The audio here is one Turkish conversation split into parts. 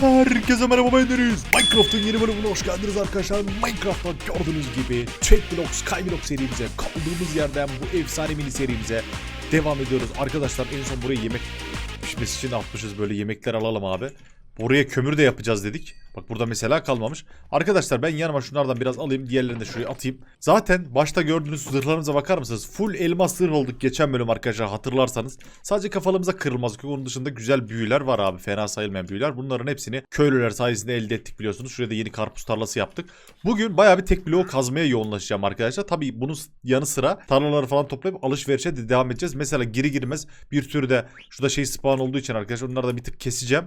Herkese merhaba ben Deniz. Minecraft'ın yeni bölümüne hoş geldiniz arkadaşlar. Minecraft'ta gördüğünüz gibi Chatblock, Skyblock serimize, kaldığımız yerden bu efsane mini serimize devam ediyoruz. Arkadaşlar en son buraya yemek pişmesi için atmışız böyle yemekler alalım abi. Buraya kömür de yapacağız dedik. Bak burada mesela kalmamış. Arkadaşlar ben yanıma şunlardan biraz alayım. Diğerlerini de şuraya atayım. Zaten başta gördüğünüz zırhlarımıza bakar mısınız? Full elmas zırh olduk geçen bölüm arkadaşlar hatırlarsanız. Sadece kafalımıza kırılmazlık yok. Onun dışında güzel büyüler var abi. Fena sayılmayan büyüler. Bunların hepsini köylüler sayesinde elde ettik biliyorsunuz. Şurada yeni karpuz tarlası yaptık. Bugün bayağı bir tek bloğu kazmaya yoğunlaşacağım arkadaşlar. Tabii bunun yanı sıra tarlaları falan toplayıp alışverişe de devam edeceğiz. Mesela giri girmez bir sürü de şurada şey spawn olduğu için arkadaşlar onları da bir tık keseceğim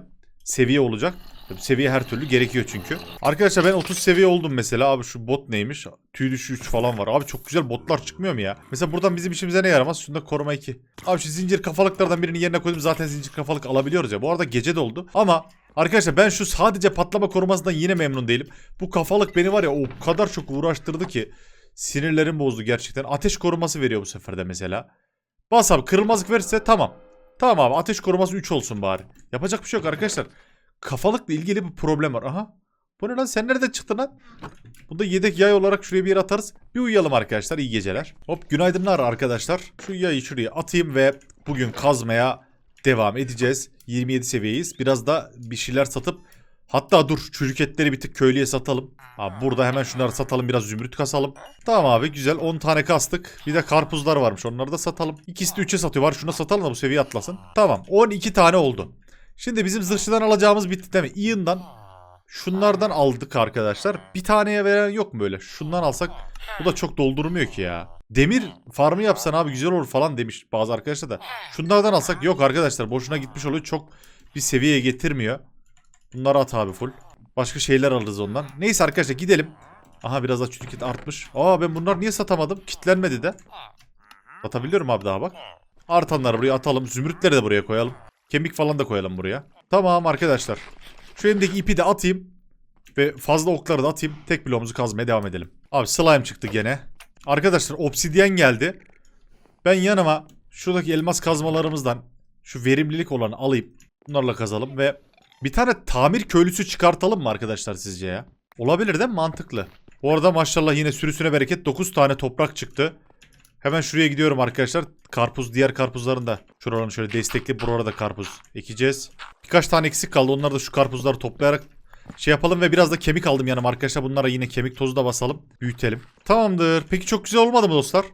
seviye olacak. Tabii Seviye her türlü gerekiyor çünkü. Arkadaşlar ben 30 seviye oldum mesela. Abi şu bot neymiş? Tüy düşü 3 falan var. Abi çok güzel botlar çıkmıyor mu ya? Mesela buradan bizim işimize ne yaramaz? Şunda koruma 2. Abi şu zincir kafalıklardan birini yerine koydum. Zaten zincir kafalık alabiliyoruz ya. Bu arada gece de oldu. Ama Arkadaşlar ben şu sadece patlama korumasından yine memnun değilim. Bu kafalık beni var ya o kadar çok uğraştırdı ki sinirlerim bozdu gerçekten. Ateş koruması veriyor bu sefer de mesela. Bas abi kırılmazlık verirse tamam. Tamam abi ateş koruması 3 olsun bari. Yapacak bir şey yok arkadaşlar. Kafalıkla ilgili bir problem var. Aha. Bu ne lan sen nereden çıktın lan? Bunu da yedek yay olarak şuraya bir yere atarız. Bir uyuyalım arkadaşlar iyi geceler. Hop günaydınlar arkadaşlar. Şu yayı şuraya atayım ve bugün kazmaya devam edeceğiz. 27 seviyeyiz. Biraz da bir şeyler satıp Hatta dur çürük etleri bir tık köylüye satalım. Abi burada hemen şunları satalım biraz zümrüt kasalım. Tamam abi güzel 10 tane kastık. Bir de karpuzlar varmış onları da satalım. İkisi de 3'e satıyor var şuna satalım da bu seviye atlasın. Tamam 12 tane oldu. Şimdi bizim zırhçıdan alacağımız bitti değil mi? Ian'dan şunlardan aldık arkadaşlar. Bir taneye veren yok mu böyle? Şundan alsak bu da çok doldurmuyor ki ya. Demir farmı yapsan abi güzel olur falan demiş bazı arkadaşlar da. Şunlardan alsak yok arkadaşlar boşuna gitmiş oluyor. Çok bir seviyeye getirmiyor. Bunları at abi full. Başka şeyler alırız ondan. Neyse arkadaşlar gidelim. Aha biraz da çürük et artmış. Aa ben bunları niye satamadım? Kitlenmedi de. Satabiliyorum abi daha bak. Artanları buraya atalım. Zümrütleri de buraya koyalım. Kemik falan da koyalım buraya. Tamam arkadaşlar. Şu elimdeki ipi de atayım. Ve fazla okları da atayım. Tek bloğumuzu kazmaya devam edelim. Abi slime çıktı gene. Arkadaşlar obsidyen geldi. Ben yanıma şuradaki elmas kazmalarımızdan şu verimlilik olanı alayım. Bunlarla kazalım ve bir tane tamir köylüsü çıkartalım mı arkadaşlar sizce ya? Olabilir değil mi? Mantıklı. Bu arada maşallah yine sürüsüne bereket 9 tane toprak çıktı. Hemen şuraya gidiyorum arkadaşlar. Karpuz diğer karpuzların da şuralarını şöyle destekli burada da karpuz ekeceğiz. Birkaç tane eksik kaldı. Onları da şu karpuzları toplayarak şey yapalım ve biraz da kemik aldım yanıma arkadaşlar. Bunlara yine kemik tozu da basalım. Büyütelim. Tamamdır. Peki çok güzel olmadı mı dostlar?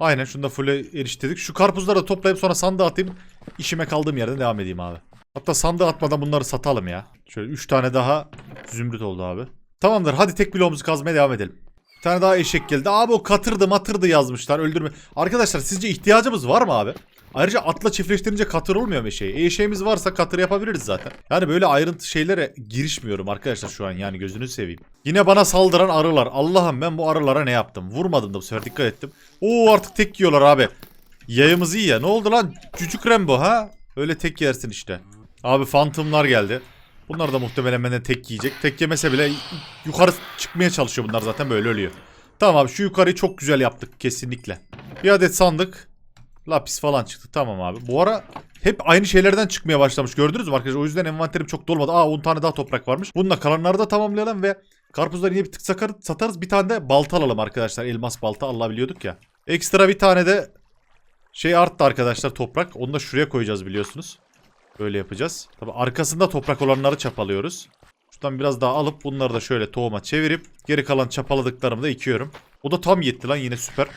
Aynen şunu da full'e eriştirdik. Şu karpuzları da toplayıp sonra sandığa atayım. İşime kaldığım yerden devam edeyim abi. Hatta sandığa atmadan bunları satalım ya. Şöyle 3 tane daha zümrüt oldu abi. Tamamdır hadi tek bloğumuzu kazmaya devam edelim. Bir tane daha eşek geldi. Abi o katırdı matırdı yazmışlar öldürme. Arkadaşlar sizce ihtiyacımız var mı abi? Ayrıca atla çiftleştirince katır olmuyor mu eşeği? Eşeğimiz varsa katır yapabiliriz zaten. Yani böyle ayrıntı şeylere girişmiyorum arkadaşlar şu an yani gözünüzü seveyim. Yine bana saldıran arılar. Allah'ım ben bu arılara ne yaptım? Vurmadım da bu sefer dikkat ettim. Oo artık tek yiyorlar abi. Yayımız iyi ya. Ne oldu lan? Cücük Rembo ha? Öyle tek yersin işte. Abi Phantom'lar geldi. Bunlar da muhtemelen benden tek yiyecek. Tek yemese bile yukarı çıkmaya çalışıyor bunlar zaten böyle ölüyor. Tamam abi şu yukarıyı çok güzel yaptık kesinlikle. Bir adet sandık. Lapis falan çıktı tamam abi. Bu ara hep aynı şeylerden çıkmaya başlamış gördünüz mü arkadaşlar? O yüzden envanterim çok dolmadı. Aa 10 tane daha toprak varmış. Bununla kalanları da tamamlayalım ve karpuzları yine bir tık sakar, satarız. Bir tane de balta alalım arkadaşlar. Elmas balta alabiliyorduk ya. Ekstra bir tane de şey arttı arkadaşlar toprak. Onu da şuraya koyacağız biliyorsunuz. Böyle yapacağız. Tabi arkasında toprak olanları çapalıyoruz. Şuradan biraz daha alıp bunları da şöyle tohuma çevirip geri kalan çapaladıklarımı da ekiyorum. O da tam yetti lan yine süper.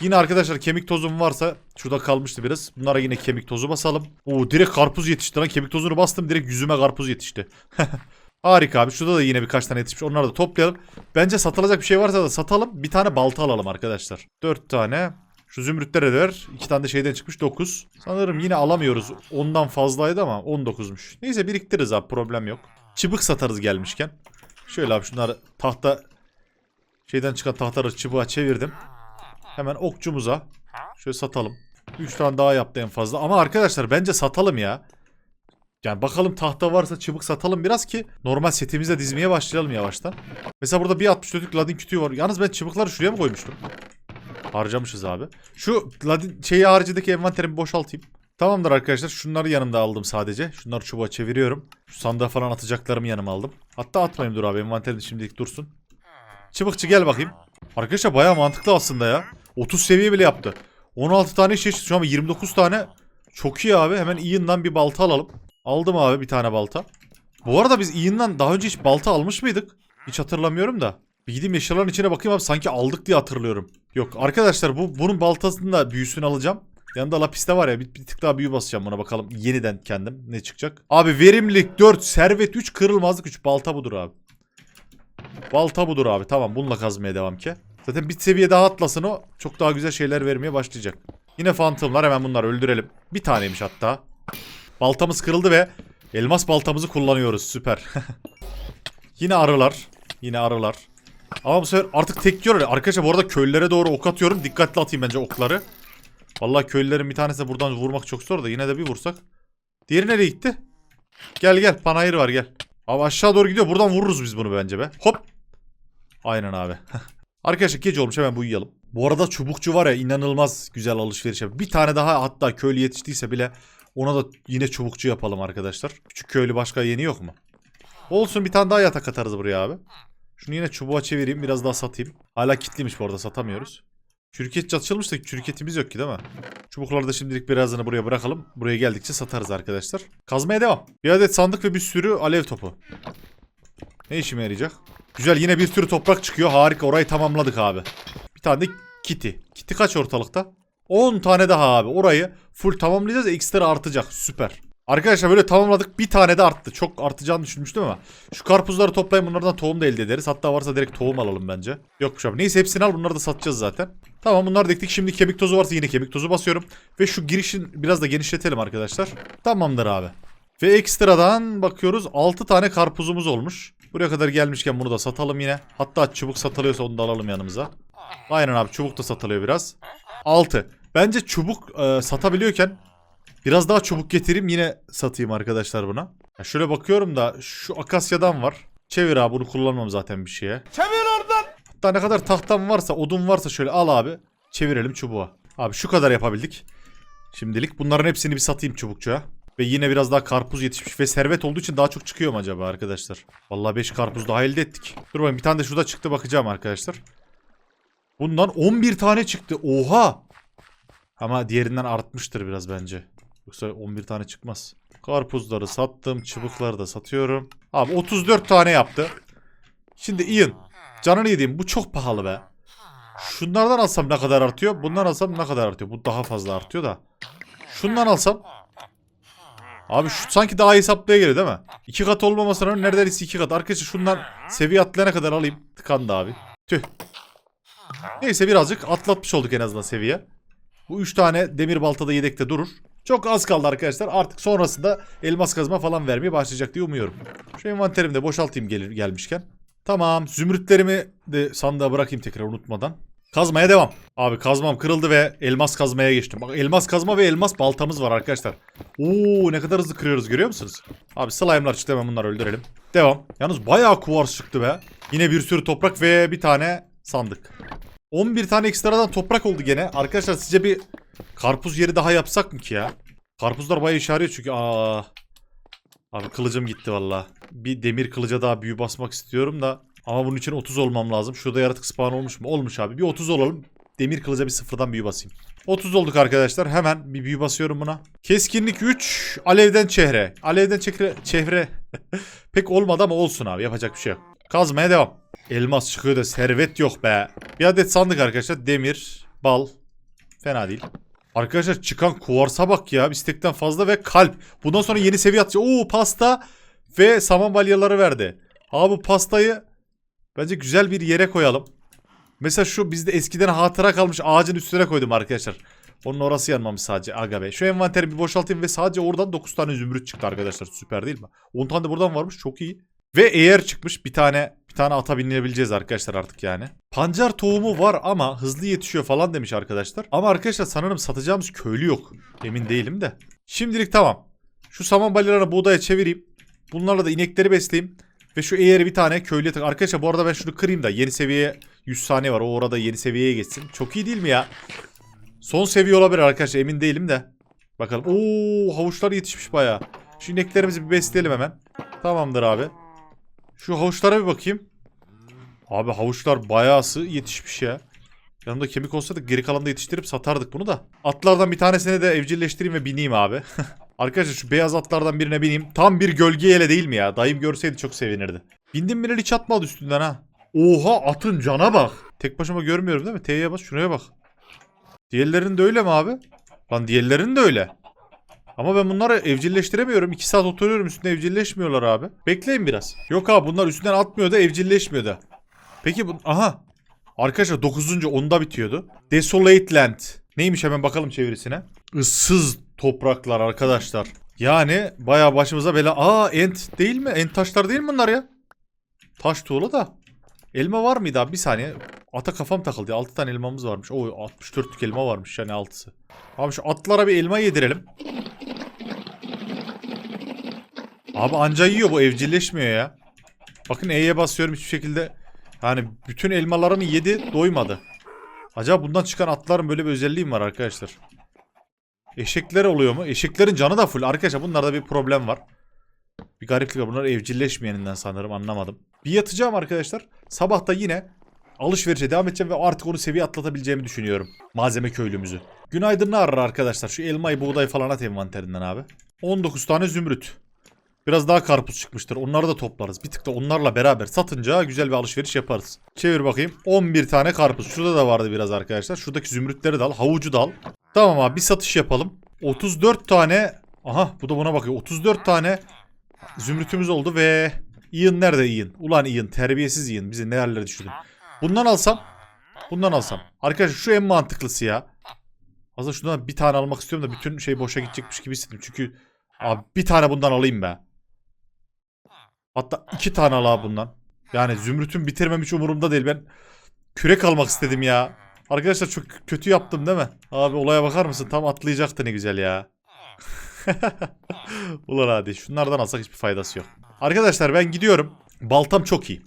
Yine arkadaşlar kemik tozum varsa şurada kalmıştı biraz. Bunlara yine kemik tozu basalım. Oo direkt karpuz yetişti lan. Kemik tozunu bastım direkt yüzüme karpuz yetişti. Harika abi. Şurada da yine birkaç tane yetişmiş. Onları da toplayalım. Bence satılacak bir şey varsa da satalım. Bir tane balta alalım arkadaşlar. 4 tane. Şu zümrütlere de ver. 2 tane de şeyden çıkmış 9. Sanırım yine alamıyoruz. Ondan fazlaydı ama 19'muş. Neyse biriktiririz abi problem yok. Çıbık satarız gelmişken. Şöyle abi şunları tahta şeyden çıkan tahtaları çıbığa çevirdim. Hemen okçumuza şöyle satalım. 3 tane daha yaptı en fazla. Ama arkadaşlar bence satalım ya. Yani bakalım tahta varsa çubuk satalım biraz ki normal setimize dizmeye başlayalım yavaştan. Mesela burada bir 64'lük ladin kütüğü var. Yalnız ben çubukları şuraya mı koymuştum? Harcamışız abi. Şu ladin şeyi haricindeki envanterimi boşaltayım. Tamamdır arkadaşlar. Şunları yanımda aldım sadece. Şunları çubuğa çeviriyorum. Şu sandığa falan atacaklarımı yanıma aldım. Hatta atmayayım dur abi. Envanterimde şimdilik dursun. Çıbıkçı gel bakayım. Arkadaşlar bayağı mantıklı aslında ya. 30 seviye bile yaptı. 16 tane şey şu an 29 tane. Çok iyi abi. Hemen Ian'dan bir balta alalım. Aldım abi bir tane balta. Bu arada biz Ian'dan daha önce hiç balta almış mıydık? Hiç hatırlamıyorum da. Bir gideyim eşyaların içine bakayım abi sanki aldık diye hatırlıyorum. Yok arkadaşlar bu bunun baltasının da büyüsünü alacağım. Yanında lapis de var ya bir, bir tık daha büyü basacağım buna bakalım yeniden kendim ne çıkacak. Abi verimlilik 4, servet 3, kırılmazlık 3. Balta budur abi. Balta budur abi tamam bununla kazmaya devam ki. Zaten bir seviye daha atlasın o çok daha güzel şeyler vermeye başlayacak. Yine fantomlar hemen bunları öldürelim. Bir taneymiş hatta. Baltamız kırıldı ve elmas baltamızı kullanıyoruz süper. Yine arılar. Yine arılar. Ama bu sefer artık tek yiyor. Arkadaşlar bu arada köylere doğru ok atıyorum. Dikkatli atayım bence okları. Vallahi köylülerin bir tanesi buradan vurmak çok zor da yine de bir vursak. Diğeri nereye gitti? Gel gel panayır var gel. Abi aşağı doğru gidiyor. Buradan vururuz biz bunu bence be. Hop. Aynen abi. Arkadaşlar gece olmuş hemen uyuyalım. Bu arada çubukçu var ya inanılmaz güzel alışveriş yapıyor. Bir tane daha hatta köylü yetiştiyse bile ona da yine çubukçu yapalım arkadaşlar. Küçük köylü başka yeni yok mu? Olsun bir tane daha yatak atarız buraya abi. Şunu yine çubuğa çevireyim biraz daha satayım. Hala kitliymiş bu arada satamıyoruz. Çürüketçi açılmış da çürüketimiz yok ki değil mi? Çubukları da şimdilik birazını buraya bırakalım. Buraya geldikçe satarız arkadaşlar. Kazmaya devam. Bir adet sandık ve bir sürü alev topu. Ne işime yarayacak? Güzel yine bir sürü toprak çıkıyor. Harika orayı tamamladık abi. Bir tane de kiti. Kiti kaç ortalıkta? 10 tane daha abi. Orayı full tamamlayacağız. Ekstra artacak. Süper. Arkadaşlar böyle tamamladık. Bir tane de arttı. Çok artacağını düşünmüştüm ama. Şu karpuzları toplayın bunlardan tohum da elde ederiz. Hatta varsa direkt tohum alalım bence. Yokmuş abi. Neyse hepsini al bunları da satacağız zaten. Tamam bunları diktik. Şimdi kemik tozu varsa yine kemik tozu basıyorum. Ve şu girişin biraz da genişletelim arkadaşlar. Tamamdır abi. Ve ekstradan bakıyoruz 6 tane karpuzumuz olmuş. Buraya kadar gelmişken bunu da satalım yine. Hatta çubuk satılıyorsa onu da alalım yanımıza. Aynen abi çubuk da satılıyor biraz. 6. Bence çubuk e, satabiliyorken biraz daha çubuk getireyim yine satayım arkadaşlar buna. Ya şöyle bakıyorum da şu akasyadan var. Çevir abi bunu kullanmam zaten bir şeye. Çevir oradan. Hatta ne kadar tahtam varsa odun varsa şöyle al abi. Çevirelim çubuğa. Abi şu kadar yapabildik. Şimdilik bunların hepsini bir satayım çubukçuya. Ve yine biraz daha karpuz yetişmiş ve servet olduğu için daha çok çıkıyor mu acaba arkadaşlar? Vallahi 5 karpuz daha elde ettik. Dur bakayım bir tane de şurada çıktı bakacağım arkadaşlar. Bundan 11 tane çıktı. Oha! Ama diğerinden artmıştır biraz bence. Yoksa 11 tane çıkmaz. Karpuzları sattım. Çubukları da satıyorum. Abi 34 tane yaptı. Şimdi Ian. Canını yediğim bu çok pahalı be. Şunlardan alsam ne kadar artıyor? Bundan alsam ne kadar artıyor? Bu daha fazla artıyor da. Şundan alsam. Abi şu sanki daha hesaplıya geliyor değil mi? İki kat olmamasına rağmen neredeyse iki kat. Arkadaşlar şundan seviye atlayana kadar alayım. Tıkandı abi. Tüh. Neyse birazcık atlatmış olduk en azından seviye. Bu üç tane demir baltada yedekte durur. Çok az kaldı arkadaşlar. Artık sonrasında elmas kazma falan vermeye başlayacak diye umuyorum. Şu envanterimi de boşaltayım gelir, gelmişken. Tamam. Zümrütlerimi de sandığa bırakayım tekrar unutmadan. Kazmaya devam. Abi kazmam kırıldı ve elmas kazmaya geçtim. Bak elmas kazma ve elmas baltamız var arkadaşlar. Oo ne kadar hızlı kırıyoruz görüyor musunuz? Abi slime'lar çıktı hemen bunları öldürelim. Devam. Yalnız bayağı kuvars çıktı be. Yine bir sürü toprak ve bir tane sandık. 11 tane ekstradan toprak oldu gene. Arkadaşlar sizce bir karpuz yeri daha yapsak mı ki ya? Karpuzlar bayağı yarıyor çünkü. Aa. Abi kılıcım gitti valla. Bir demir kılıca daha büyü basmak istiyorum da. Ama bunun için 30 olmam lazım. Şurada yaratık spawn olmuş mu? Olmuş abi. Bir 30 olalım. Demir kılıca bir sıfırdan büyü basayım. 30 olduk arkadaşlar. Hemen bir büyü basıyorum buna. Keskinlik 3. Alevden çehre. Alevden çehre. çehre. Pek olmadı ama olsun abi. Yapacak bir şey yok. Kazmaya devam. Elmas çıkıyor da servet yok be. Bir adet sandık arkadaşlar. Demir, bal. Fena değil. Arkadaşlar çıkan kuvarsa bak ya. Bir stekten fazla ve kalp. Bundan sonra yeni seviye atacağız. Oo pasta ve saman balyaları verdi. Abi bu pastayı bence güzel bir yere koyalım. Mesela şu bizde eskiden hatıra kalmış ağacın üstüne koydum arkadaşlar. Onun orası yanmamış sadece aga be. Şu envanteri bir boşaltayım ve sadece oradan 9 tane zümrüt çıktı arkadaşlar. Süper değil mi? 10 tane de buradan varmış çok iyi. Ve eğer çıkmış bir tane tane ata binebileceğiz arkadaşlar artık yani. Pancar tohumu var ama hızlı yetişiyor falan demiş arkadaşlar. Ama arkadaşlar sanırım satacağımız köylü yok. Emin değilim de. Şimdilik tamam. Şu saman balyalarını buğdaya çevireyim. Bunlarla da inekleri besleyeyim. Ve şu eğeri bir tane köylüye tak. Arkadaşlar bu arada ben şunu kırayım da yeni seviyeye 100 saniye var. O orada yeni seviyeye geçsin. Çok iyi değil mi ya? Son seviye olabilir arkadaşlar emin değilim de. Bakalım. Oo havuçlar yetişmiş bayağı. Şu ineklerimizi bir besleyelim hemen. Tamamdır abi. Şu havuçlara bir bakayım. Abi havuçlar bayağısı yetişmiş ya. Yanımda kemik olsa da geri kalanı da yetiştirip satardık bunu da. Atlardan bir tanesini de evcilleştireyim ve bineyim abi. Arkadaşlar şu beyaz atlardan birine bineyim. Tam bir gölge ele değil mi ya? Dayım görseydi çok sevinirdi. Bindim bile hiç atmadı üstünden ha. Oha atın cana bak. Tek başıma görmüyorum değil mi? T'ye bas şuraya bak. Diğerlerinin de öyle mi abi? Lan diğerlerinin de öyle. Ama ben bunları evcilleştiremiyorum. 2 saat oturuyorum üstüne evcilleşmiyorlar abi. Bekleyin biraz. Yok abi bunlar üstünden atmıyor da evcilleşmiyor da. Peki bu... Aha. Arkadaşlar 9. onda bitiyordu. Desolate Land. Neymiş hemen bakalım çevirisine. Issız topraklar arkadaşlar. Yani bayağı başımıza bela... Aa ent değil mi? Ent taşlar değil mi bunlar ya? Taş tuğla da. Elma var mıydı abi? Bir saniye. Ata kafam takıldı. 6 tane elmamız varmış. O 64'lük elma varmış yani 6'sı. Abi şu atlara bir elma yedirelim. Abi anca yiyor bu evcilleşmiyor ya. Bakın E'ye basıyorum hiçbir şekilde. Yani bütün elmalarını yedi doymadı. Acaba bundan çıkan atların böyle bir özelliği mi var arkadaşlar? Eşekler oluyor mu? Eşeklerin canı da full. Arkadaşlar bunlarda bir problem var. Bir gariplik var. Bunlar evcilleşmeyeninden sanırım anlamadım. Bir yatacağım arkadaşlar. Sabah da yine alışverişe devam edeceğim ve artık onu seviye atlatabileceğimi düşünüyorum. Malzeme köylümüzü. Günaydın ne arar arkadaşlar? Şu elmayı buğday falan at envanterinden abi. 19 tane zümrüt. Biraz daha karpuz çıkmıştır. Onları da toplarız. Bir tık da onlarla beraber satınca güzel bir alışveriş yaparız. Çevir bakayım. 11 tane karpuz. Şurada da vardı biraz arkadaşlar. Şuradaki zümrütleri de al. Havucu da al. Tamam abi bir satış yapalım. 34 tane. Aha bu da buna bakıyor. 34 tane zümrütümüz oldu ve Ian nerede Ian? Ulan Ian terbiyesiz Ian. Bizi ne yerlere düşürdün. Bundan alsam. Bundan alsam. Arkadaşlar şu en mantıklısı ya. Aslında şundan bir tane almak istiyorum da bütün şey boşa gidecekmiş gibi hissettim. Çünkü abi bir tane bundan alayım be. Hatta iki tane al abi bundan. Yani zümrütün bitirmem hiç umurumda değil. Ben kürek almak istedim ya. Arkadaşlar çok kötü yaptım değil mi? Abi olaya bakar mısın? Tam atlayacaktı ne güzel ya. Ulan hadi şunlardan alsak hiçbir faydası yok. Arkadaşlar ben gidiyorum. Baltam çok iyi.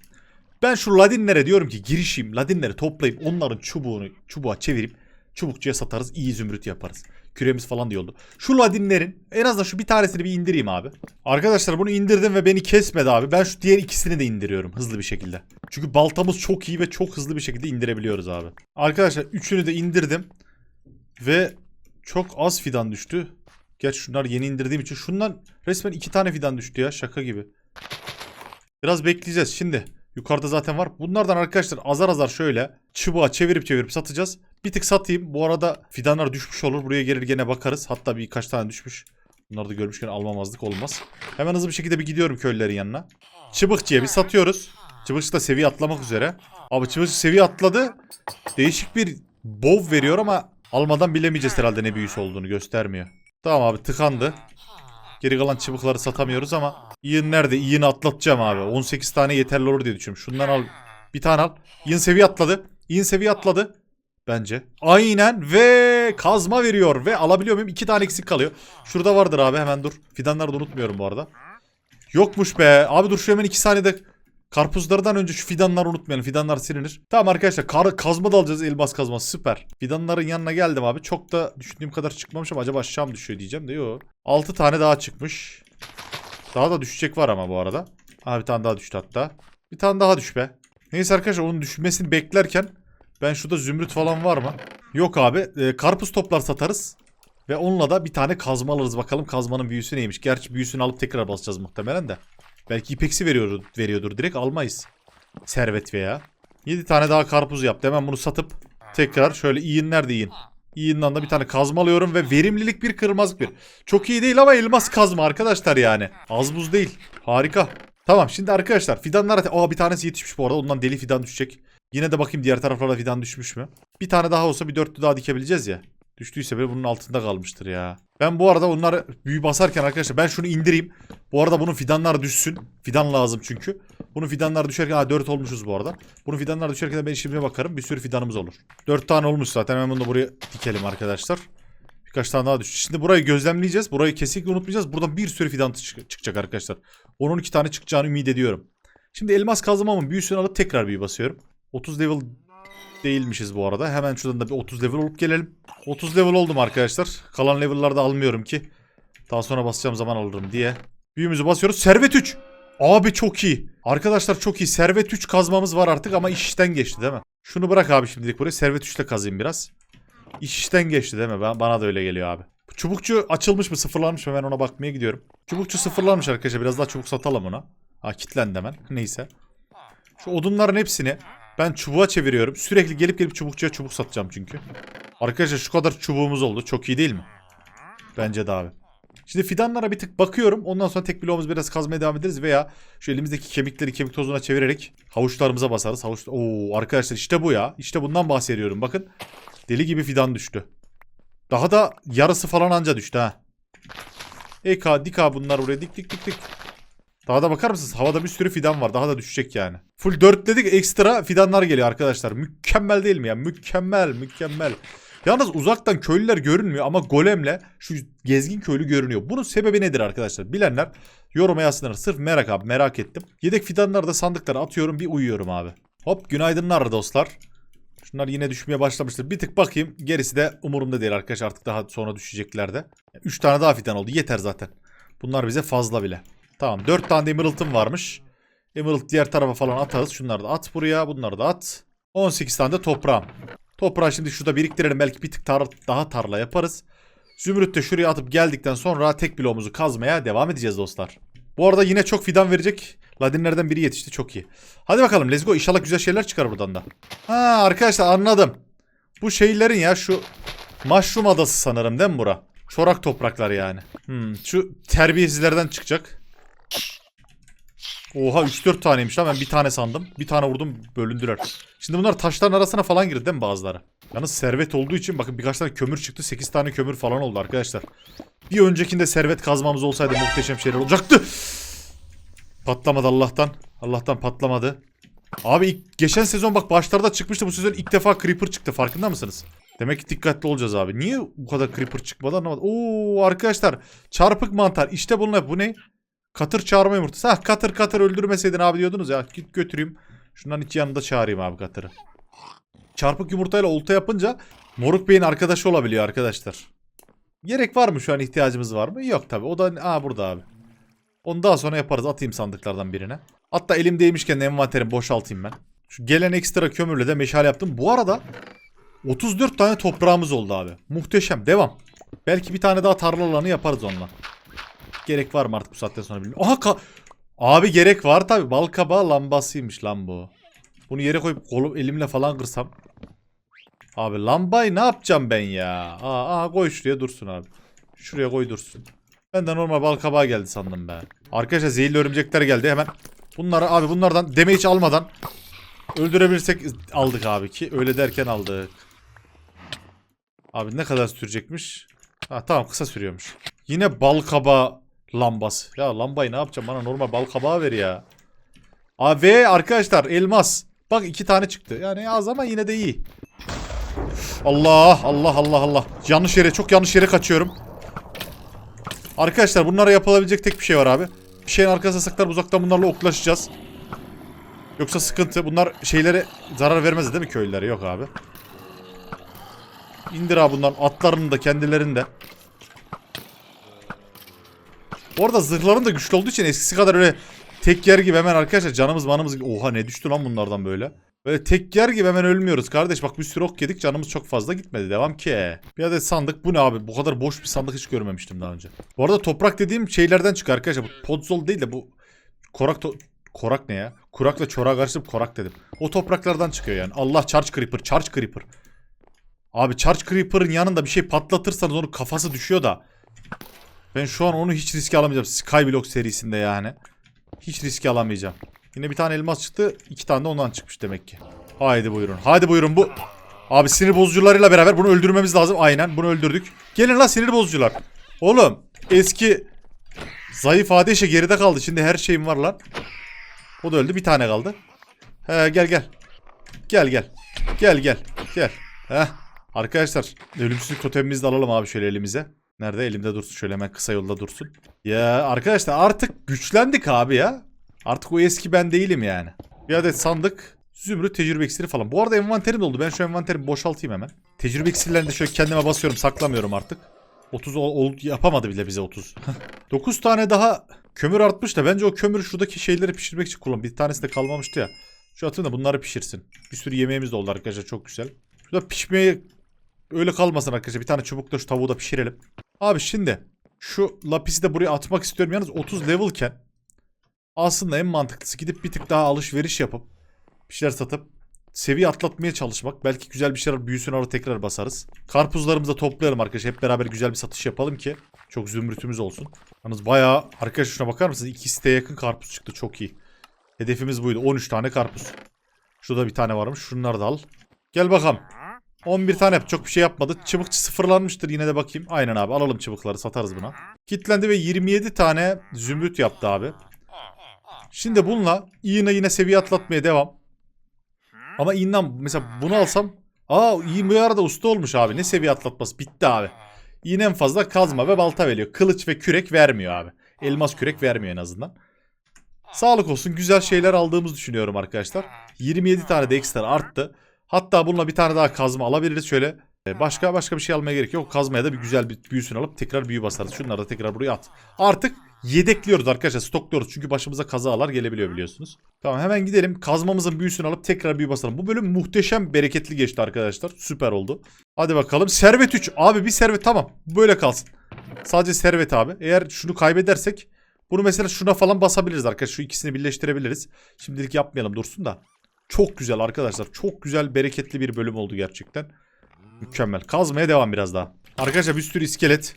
Ben şu ladinlere diyorum ki girişeyim. Ladinleri toplayıp onların çubuğunu çubuğa çevirip çubukçuya satarız. iyi zümrüt yaparız. Küremiz falan diye oldu. Şu ladinlerin en azından şu bir tanesini bir indireyim abi. Arkadaşlar bunu indirdim ve beni kesmedi abi. Ben şu diğer ikisini de indiriyorum hızlı bir şekilde. Çünkü baltamız çok iyi ve çok hızlı bir şekilde indirebiliyoruz abi. Arkadaşlar üçünü de indirdim. Ve çok az fidan düştü. Gerçi şunlar yeni indirdiğim için şundan resmen iki tane fidan düştü ya şaka gibi. Biraz bekleyeceğiz şimdi. Yukarıda zaten var. Bunlardan arkadaşlar azar azar şöyle çubuğa çevirip çevirip satacağız. Bir tık satayım. Bu arada fidanlar düşmüş olur. Buraya gelir gene bakarız. Hatta birkaç tane düşmüş. Bunları da görmüşken almamazlık olmaz. Hemen hızlı bir şekilde bir gidiyorum köylülerin yanına. Çıbıkçıya bir satıyoruz. Çıbıkçı da seviye atlamak üzere. Abi çıbıkçı seviye atladı. Değişik bir bov veriyor ama almadan bilemeyeceğiz herhalde ne büyüsü olduğunu göstermiyor. Tamam abi tıkandı. Geri kalan çıbıkları satamıyoruz ama Ian nerede? Ian'ı atlatacağım abi. 18 tane yeterli olur diye düşünüyorum. Şundan al. Bir tane al. Ian seviye atladı. Ian seviye atladı. Bence. Aynen ve kazma veriyor ve alabiliyor muyum? İki tane eksik kalıyor. Şurada vardır abi hemen dur. Fidanları da unutmuyorum bu arada. Yokmuş be. Abi dur şu hemen iki saniyede karpuzlardan önce şu fidanları unutmayalım. Fidanlar silinir. Tamam arkadaşlar kar, kazma da alacağız elmas kazma süper. Fidanların yanına geldim abi. Çok da düşündüğüm kadar çıkmamış ama acaba aşağı mı düşüyor diyeceğim de yok. 6 tane daha çıkmış. Daha da düşecek var ama bu arada. Aha bir tane daha düştü hatta. Bir tane daha düş be. Neyse arkadaşlar onun düşmesini beklerken ben şurada zümrüt falan var mı? Yok abi. E, karpuz toplar satarız. Ve onunla da bir tane kazma alırız. Bakalım kazmanın büyüsü neymiş. Gerçi büyüsünü alıp tekrar basacağız muhtemelen de. Belki ipeksi veriyor, veriyordur. Direkt almayız. Servet veya. 7 tane daha karpuz yaptı. Hemen bunu satıp tekrar şöyle iyin nerede iyin? İyinden de bir tane kazma alıyorum ve verimlilik bir kırmızı bir. Çok iyi değil ama elmas kazma arkadaşlar yani. Az buz değil. Harika. Tamam şimdi arkadaşlar fidanlar... Aa bir tanesi yetişmiş bu arada. Ondan deli fidan düşecek. Yine de bakayım diğer taraflarda fidan düşmüş mü? Bir tane daha olsa bir dörtlü daha dikebileceğiz ya. Düştüyse böyle bunun altında kalmıştır ya. Ben bu arada onları büyü basarken arkadaşlar ben şunu indireyim. Bu arada bunun fidanlar düşsün. Fidan lazım çünkü. Bunun fidanlar düşerken ha 4 olmuşuz bu arada. Bunun fidanlar düşerken ben işime bakarım. Bir sürü fidanımız olur. 4 tane olmuş zaten. Hemen bunu da buraya dikelim arkadaşlar. Birkaç tane daha düştü. Şimdi burayı gözlemleyeceğiz. Burayı kesinlikle unutmayacağız. Buradan bir sürü fidan çık- çıkacak arkadaşlar. 10-12 tane çıkacağını ümit ediyorum. Şimdi elmas kazmamın büyüsünü alıp tekrar büyü basıyorum. 30 level değilmişiz bu arada. Hemen şuradan da bir 30 level olup gelelim. 30 level oldum arkadaşlar. Kalan level'larda almıyorum ki. Daha sonra basacağım zaman alırım diye. Büyümüzü basıyoruz. Servet 3. Abi çok iyi. Arkadaşlar çok iyi. Servet 3 kazmamız var artık ama iş işten geçti değil mi? Şunu bırak abi şimdilik buraya. Servet 3 ile kazayım biraz. İş işten geçti değil mi? Ben, bana da öyle geliyor abi. Bu Çubukçu açılmış mı sıfırlanmış mı ben ona bakmaya gidiyorum. Çubukçu sıfırlanmış arkadaşlar. Biraz daha çubuk satalım ona. Ha kilitlendi hemen. Neyse. Şu odunların hepsini ben çubuğa çeviriyorum. Sürekli gelip gelip çubukçuya çubuk satacağım çünkü. Arkadaşlar şu kadar çubuğumuz oldu. Çok iyi değil mi? Bence de abi. Şimdi fidanlara bir tık bakıyorum. Ondan sonra tek bloğumuz biraz kazmaya devam ederiz veya şu elimizdeki kemikleri kemik tozuna çevirerek havuçlarımıza basarız. Havuç... Oo arkadaşlar işte bu ya. İşte bundan bahsediyorum. Bakın deli gibi fidan düştü. Daha da yarısı falan anca düştü ha. Eka dika bunlar buraya dik dik dik dik. Daha da bakar mısınız? Havada bir sürü fidan var. Daha da düşecek yani. Full 4 dedik ekstra fidanlar geliyor arkadaşlar. Mükemmel değil mi ya? Mükemmel mükemmel. Yalnız uzaktan köylüler görünmüyor ama golemle şu gezgin köylü görünüyor. Bunun sebebi nedir arkadaşlar? Bilenler yoruma yazsınlar. Sırf merak abi merak ettim. Yedek fidanları da sandıklara atıyorum bir uyuyorum abi. Hop günaydınlar dostlar. Şunlar yine düşmeye başlamıştır. Bir tık bakayım. Gerisi de umurumda değil arkadaşlar. Artık daha sonra düşecekler de. 3 tane daha fidan oldu. Yeter zaten. Bunlar bize fazla bile. Tamam 4 tane de emerald'ım varmış. Emerald diğer tarafa falan atarız. Şunları da at buraya. Bunları da at. 18 tane de toprağım. Toprağı şimdi şurada biriktirelim. Belki bir tık tar- daha tarla yaparız. Zümrüt de şuraya atıp geldikten sonra tek bloğumuzu kazmaya devam edeceğiz dostlar. Bu arada yine çok fidan verecek. Ladinlerden biri yetişti çok iyi. Hadi bakalım let's go. İnşallah güzel şeyler çıkar buradan da. Ha arkadaşlar anladım. Bu şeylerin ya şu Mushroom adası sanırım değil mi bura? Çorak topraklar yani. Hmm, şu terbiyesizlerden çıkacak. Oha 3-4 taneymiş lan ben bir tane sandım. Bir tane vurdum bölündüler. Şimdi bunlar taşların arasına falan girdi değil mi bazıları? Yalnız servet olduğu için bakın birkaç tane kömür çıktı. 8 tane kömür falan oldu arkadaşlar. Bir öncekinde servet kazmamız olsaydı muhteşem şeyler olacaktı. Patlamadı Allah'tan. Allah'tan patlamadı. Abi ilk, geçen sezon bak başlarda çıkmıştı. Bu sezon ilk defa Creeper çıktı. Farkında mısınız? Demek ki dikkatli olacağız abi. Niye bu kadar Creeper çıkmadı anlamadım. Oo arkadaşlar. Çarpık mantar. İşte bunlar. Bu ne? Katır çağırma yumurtası. Hah katır katır öldürmeseydin abi diyordunuz ya. Git götüreyim. Şundan iki yanında çağırayım abi katırı. Çarpık yumurtayla olta yapınca Moruk Bey'in arkadaşı olabiliyor arkadaşlar. Gerek var mı şu an ihtiyacımız var mı? Yok tabi. O da aa burada abi. Onu daha sonra yaparız. Atayım sandıklardan birine. Hatta elimdeymişken envanterimi boşaltayım ben. Şu gelen ekstra kömürle de meşale yaptım. Bu arada 34 tane toprağımız oldu abi. Muhteşem. Devam. Belki bir tane daha tarla alanı yaparız onunla. Gerek var mı artık bu saatten sonra bilmiyorum. Aha ka- Abi gerek var tabi. Balkabağı lambasıymış lan bu. Bunu yere koyup kolum elimle falan kırsam. Abi lambayı ne yapacağım ben ya? Aa, aa koy şuraya dursun abi. Şuraya koy dursun. Ben de normal balkabağı geldi sandım be. Arkadaşlar zehirli örümcekler geldi hemen. Bunları abi bunlardan damage almadan öldürebilirsek aldık abi ki. Öyle derken aldık. Abi ne kadar sürecekmiş? Ha tamam kısa sürüyormuş. Yine balkabağı lambası. Ya lambayı ne yapacağım bana normal balkabağı ver ya. Abi ve arkadaşlar elmas. Bak iki tane çıktı. Yani az ama yine de iyi. Allah Allah Allah Allah. Yanlış yere çok yanlış yere kaçıyorum. Arkadaşlar bunlara yapılabilecek tek bir şey var abi. Bir şeyin arkasına saklar uzaktan bunlarla oklaşacağız. Yoksa sıkıntı. Bunlar şeylere zarar vermez değil mi köylülere? Yok abi. İndir abi bunların atlarını da kendilerini de. Bu arada zırhların da güçlü olduğu için eskisi kadar öyle tek yer gibi hemen arkadaşlar canımız manımız gibi. Oha ne düştü lan bunlardan böyle. Böyle tek yer gibi hemen ölmüyoruz kardeş. Bak bir sürü ok yedik canımız çok fazla gitmedi. Devam ki. Bir adet sandık. Bu ne abi? Bu kadar boş bir sandık hiç görmemiştim daha önce. Bu arada toprak dediğim şeylerden çıkıyor arkadaşlar. Bu podzol değil de bu korak Korak ne ya? Kurakla çorağa karıştırıp korak dedim. O topraklardan çıkıyor yani. Allah charge creeper, charge creeper. Abi charge creeper'ın yanında bir şey patlatırsanız onun kafası düşüyor da. Ben şu an onu hiç riske alamayacağım. Skyblock serisinde yani. Hiç riske alamayacağım. Yine bir tane elmas çıktı. iki tane de ondan çıkmış demek ki. Haydi buyurun. Haydi buyurun bu. Abi sinir bozucularıyla beraber bunu öldürmemiz lazım. Aynen bunu öldürdük. Gelin lan sinir bozucular. Oğlum eski zayıf ateşe geride kaldı. Şimdi her şeyim var lan. O da öldü. Bir tane kaldı. He gel gel. Gel gel. Gel gel. Gel. Heh. Arkadaşlar ölümsüzlük totemimizi de alalım abi şöyle elimize. Nerede? Elimde dursun. Şöyle hemen kısa yolda dursun. Ya arkadaşlar artık güçlendik abi ya. Artık o eski ben değilim yani. Bir adet sandık. Zümrüt tecrübe iksiri falan. Bu arada envanterim doldu. Ben şu envanterimi boşaltayım hemen. Tecrübe iksirlerini de şöyle kendime basıyorum. Saklamıyorum artık. 30 ol, yapamadı bile bize 30. 9 tane daha kömür artmış da bence o kömür şuradaki şeyleri pişirmek için kullan. Bir tanesi de kalmamıştı ya. Şu atayım da bunları pişirsin. Bir sürü yemeğimiz de oldu arkadaşlar çok güzel. Şurada pişmeye öyle kalmasın arkadaşlar. Bir tane çubukla şu tavuğu da pişirelim. Abi şimdi şu lapisi de buraya atmak istiyorum. Yalnız 30 levelken aslında en mantıklısı gidip bir tık daha alışveriş yapıp bir şeyler satıp seviye atlatmaya çalışmak. Belki güzel bir şeyler büyüsün ara tekrar basarız. Karpuzlarımızı da toplayalım arkadaşlar. Hep beraber güzel bir satış yapalım ki çok zümrütümüz olsun. Yalnız bayağı arkadaşlar şuna bakar mısınız? İki siteye yakın karpuz çıktı. Çok iyi. Hedefimiz buydu. 13 tane karpuz. Şurada bir tane varmış. Şunları da al. Gel bakalım. 11 tane yap. Çok bir şey yapmadı. Çıbıkçı sıfırlanmıştır yine de bakayım. Aynen abi alalım çıbıkları satarız buna. Kitlendi ve 27 tane zümrüt yaptı abi. Şimdi bununla iğne yine seviye atlatmaya devam. Ama iğnen mesela bunu alsam Aa iyi bu arada usta olmuş abi. Ne seviye atlatması bitti abi. İğne en fazla kazma ve balta veriyor. Kılıç ve kürek vermiyor abi. Elmas kürek vermiyor en azından. Sağlık olsun güzel şeyler aldığımızı düşünüyorum arkadaşlar. 27 tane de ekstra arttı. Hatta bununla bir tane daha kazma alabiliriz şöyle. E, Başka başka bir şey almaya gerek yok. Kazmaya da bir güzel bir büyüsünü alıp tekrar büyü basarız. Şunları da tekrar buraya at. Artık yedekliyoruz arkadaşlar. Stokluyoruz. Çünkü başımıza kazalar gelebiliyor biliyorsunuz. Tamam hemen gidelim. Kazmamızın büyüsünü alıp tekrar büyü basalım. Bu bölüm muhteşem bereketli geçti arkadaşlar. Süper oldu. Hadi bakalım. Servet 3. Abi bir servet tamam. Böyle kalsın. Sadece servet abi. Eğer şunu kaybedersek bunu mesela şuna falan basabiliriz arkadaşlar. Şu ikisini birleştirebiliriz. Şimdilik yapmayalım dursun da. Çok güzel arkadaşlar. Çok güzel bereketli bir bölüm oldu gerçekten. Mükemmel. Kazmaya devam biraz daha. Arkadaşlar bir sürü iskelet.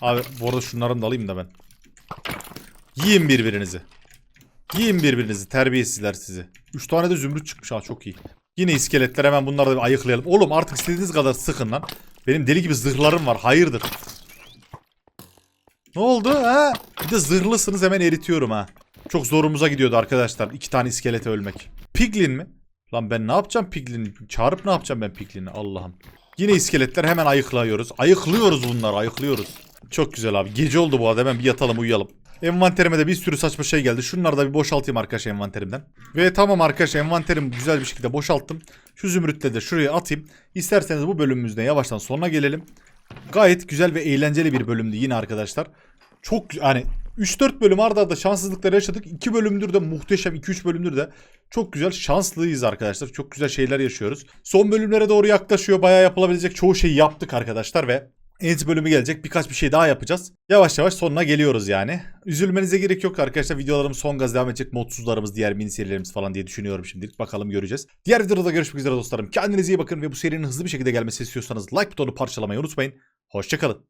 Abi bu arada şunların da alayım da ben. Yiyin birbirinizi. Yiyin birbirinizi terbiyesizler sizi. 3 tane de zümrüt çıkmış ha çok iyi. Yine iskeletler hemen bunları da bir ayıklayalım. Oğlum artık istediğiniz kadar sıkın lan. Benim deli gibi zırhlarım var. Hayırdır? Ne oldu ha? Bir de zırhlısınız hemen eritiyorum ha. Çok zorumuza gidiyordu arkadaşlar. iki tane iskelete ölmek. Piglin mi? Lan ben ne yapacağım Piglin'i? Çağırıp ne yapacağım ben Piglin'i? Allah'ım. Yine iskeletler hemen ayıklıyoruz. Ayıklıyoruz bunları ayıklıyoruz. Çok güzel abi. Gece oldu bu arada hemen bir yatalım uyuyalım. Envanterime de bir sürü saçma şey geldi. Şunları da bir boşaltayım arkadaşlar envanterimden. Ve tamam arkadaşlar envanterimi güzel bir şekilde boşalttım. Şu zümrütleri de şuraya atayım. İsterseniz bu bölümümüzde yavaştan sonuna gelelim. Gayet güzel ve eğlenceli bir bölümdü yine arkadaşlar. Çok yani 3-4 bölüm arda arda şanssızlıklar yaşadık. 2 bölümdür de muhteşem 2-3 bölümdür de çok güzel şanslıyız arkadaşlar. Çok güzel şeyler yaşıyoruz. Son bölümlere doğru yaklaşıyor. Bayağı yapılabilecek çoğu şeyi yaptık arkadaşlar ve End bölümü gelecek. Birkaç bir şey daha yapacağız. Yavaş yavaş sonuna geliyoruz yani. Üzülmenize gerek yok arkadaşlar. Videolarımız son gaz devam edecek. Modsuzlarımız, diğer mini serilerimiz falan diye düşünüyorum şimdilik. Bakalım göreceğiz. Diğer videoda da görüşmek üzere dostlarım. Kendinize iyi bakın ve bu serinin hızlı bir şekilde gelmesi istiyorsanız like butonu parçalamayı unutmayın. Hoşçakalın.